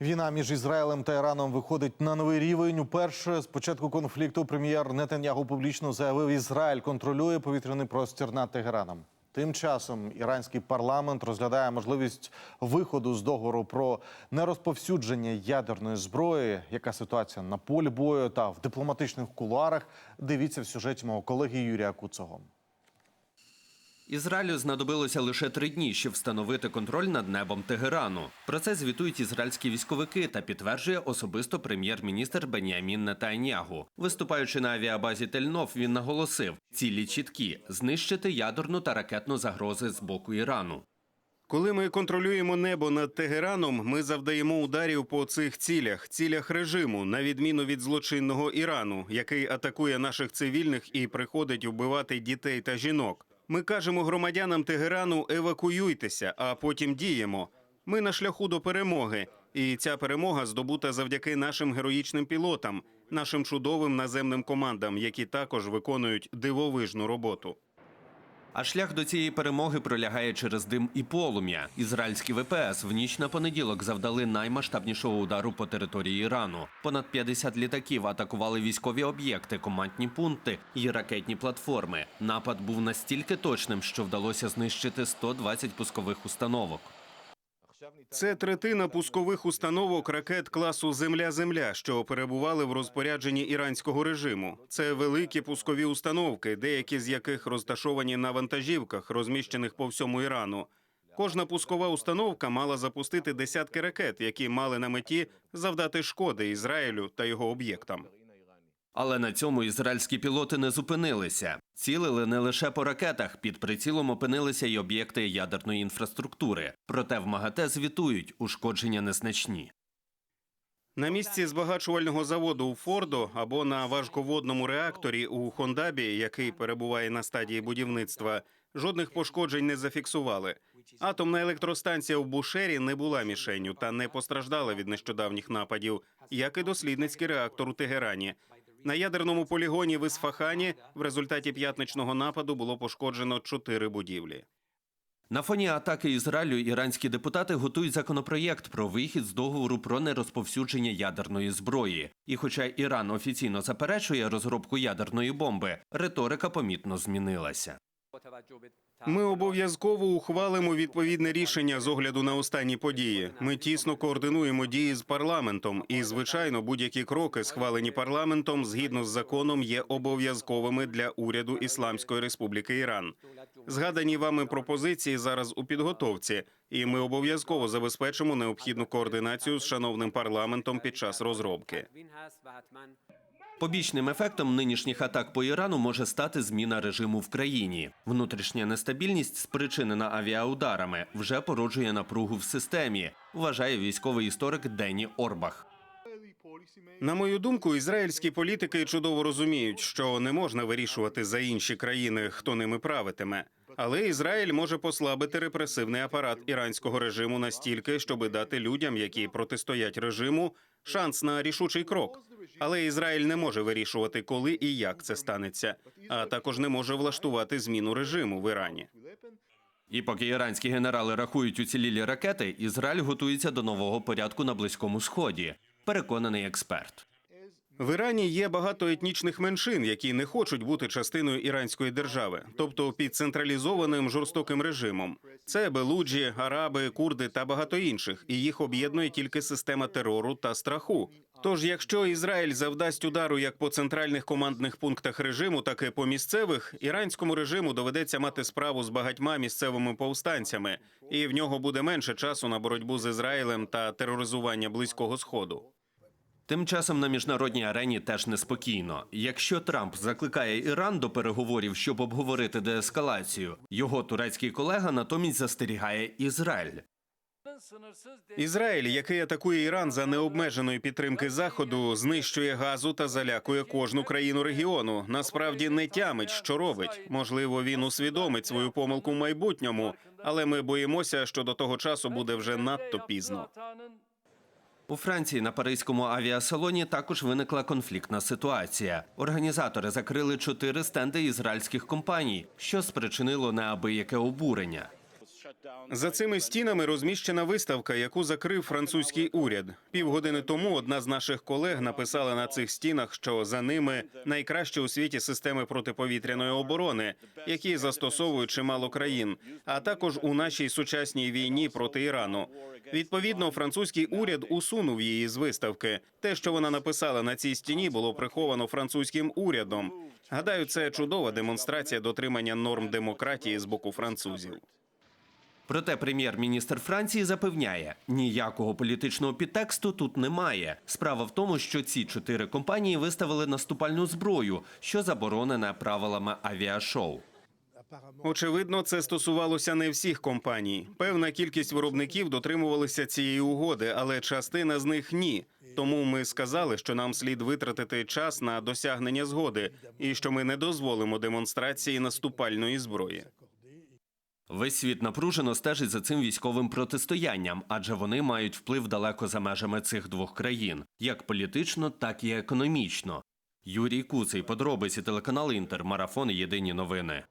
Війна між Ізраїлем та Іраном виходить на новий рівень. Уперше з початку конфлікту прем'єр Нетаньягу публічно заявив, Ізраїль контролює повітряний простір над Тегераном. Тим часом іранський парламент розглядає можливість виходу з договору про нерозповсюдження ядерної зброї. Яка ситуація на полі бою та в дипломатичних кулуарах? Дивіться в сюжеті мого колеги Юрія Куцого. Ізраїлю знадобилося лише три дні, щоб встановити контроль над небом Тегерану. Про це звітують ізраїльські військовики та підтверджує особисто прем'єр-міністр Бенямін Нетаньягу. Виступаючи на авіабазі Тельнов, він наголосив: цілі чіткі знищити ядерну та ракетну загрози з боку Ірану. Коли ми контролюємо небо над Тегераном, ми завдаємо ударів по цих цілях, цілях режиму, на відміну від злочинного Ірану, який атакує наших цивільних і приходить вбивати дітей та жінок. Ми кажемо громадянам Тегерану евакуюйтеся, а потім діємо. Ми на шляху до перемоги, і ця перемога здобута завдяки нашим героїчним пілотам, нашим чудовим наземним командам, які також виконують дивовижну роботу. А шлях до цієї перемоги пролягає через дим і полум'я. Ізраїльські ВПС в ніч на понеділок завдали наймасштабнішого удару по території Ірану. Понад 50 літаків атакували військові об'єкти, командні пункти і ракетні платформи. Напад був настільки точним, що вдалося знищити 120 пускових установок. Це третина пускових установок ракет класу Земля-Земля, що перебували в розпорядженні іранського режиму. Це великі пускові установки, деякі з яких розташовані на вантажівках, розміщених по всьому Ірану. Кожна пускова установка мала запустити десятки ракет, які мали на меті завдати шкоди Ізраїлю та його об'єктам. Але на цьому ізраїльські пілоти не зупинилися. Цілили не лише по ракетах, під прицілом опинилися й об'єкти ядерної інфраструктури. Проте в МАГАТЕ звітують, ушкодження незначні. На місці збагачувального заводу у Фордо або на важководному реакторі у Хондабі, який перебуває на стадії будівництва, жодних пошкоджень не зафіксували. Атомна електростанція в Бушері не була мішенню та не постраждала від нещодавніх нападів, як і дослідницький реактор у Тегерані. На ядерному полігоні в Ісфахані в результаті п'ятничного нападу було пошкоджено чотири будівлі. На фоні атаки Ізраїлю іранські депутати готують законопроєкт про вихід з договору про нерозповсюдження ядерної зброї. І хоча Іран офіційно заперечує розробку ядерної бомби, риторика помітно змінилася. Ми обов'язково ухвалимо відповідне рішення з огляду на останні події. Ми тісно координуємо дії з парламентом, і звичайно, будь-які кроки, схвалені парламентом, згідно з законом, є обов'язковими для уряду Ісламської Республіки Іран. Згадані вами пропозиції зараз у підготовці, і ми обов'язково забезпечимо необхідну координацію з шановним парламентом під час розробки. Побічним ефектом нинішніх атак по Ірану може стати зміна режиму в країні. Внутрішня нестабільність, спричинена авіаударами, вже породжує напругу в системі, вважає військовий історик Дені Орбах. На мою думку, ізраїльські політики чудово розуміють, що не можна вирішувати за інші країни, хто ними правитиме. Але Ізраїль може послабити репресивний апарат іранського режиму настільки, щоби дати людям, які протистоять режиму, шанс на рішучий крок. Але Ізраїль не може вирішувати, коли і як це станеться, а також не може влаштувати зміну режиму в Ірані. І поки іранські генерали рахують уцілілі ракети, Ізраїль готується до нового порядку на близькому сході. Переконаний експерт. В Ірані є багато етнічних меншин, які не хочуть бути частиною іранської держави, тобто під централізованим жорстоким режимом. Це белуджі, араби, курди та багато інших, і їх об'єднує тільки система терору та страху. Тож, якщо Ізраїль завдасть удару як по центральних командних пунктах режиму, так і по місцевих, іранському режиму доведеться мати справу з багатьма місцевими повстанцями, і в нього буде менше часу на боротьбу з Ізраїлем та тероризування близького сходу. Тим часом на міжнародній арені теж неспокійно. Якщо Трамп закликає Іран до переговорів, щоб обговорити деескалацію, його турецький колега натомість застерігає Ізраїль. Ізраїль, який атакує Іран за необмеженої підтримки заходу, знищує газу та залякує кожну країну регіону. Насправді не тямить, що робить. Можливо, він усвідомить свою помилку в майбутньому, але ми боїмося, що до того часу буде вже надто пізно. У Франції на паризькому авіасалоні також виникла конфліктна ситуація. Організатори закрили чотири стенди ізраїльських компаній, що спричинило неабияке обурення. За цими стінами розміщена виставка, яку закрив французький уряд. Півгодини тому одна з наших колег написала на цих стінах, що за ними найкращі у світі системи протиповітряної оборони, які застосовують чимало країн, а також у нашій сучасній війні проти Ірану. Відповідно, французький уряд усунув її з виставки. Те, що вона написала на цій стіні, було приховано французьким урядом. Гадаю, це чудова демонстрація дотримання норм демократії з боку французів. Проте прем'єр-міністр Франції запевняє, ніякого політичного підтексту тут немає. Справа в тому, що ці чотири компанії виставили наступальну зброю, що заборонена правилами авіашоу. Очевидно, це стосувалося не всіх компаній. Певна кількість виробників дотримувалися цієї угоди, але частина з них ні. Тому ми сказали, що нам слід витратити час на досягнення згоди, і що ми не дозволимо демонстрації наступальної зброї. Весь світ напружено стежить за цим військовим протистоянням, адже вони мають вплив далеко за межами цих двох країн, як політично, так і економічно. Юрій Куций, подробиці телеканал Інтер, марафон Єдині новини.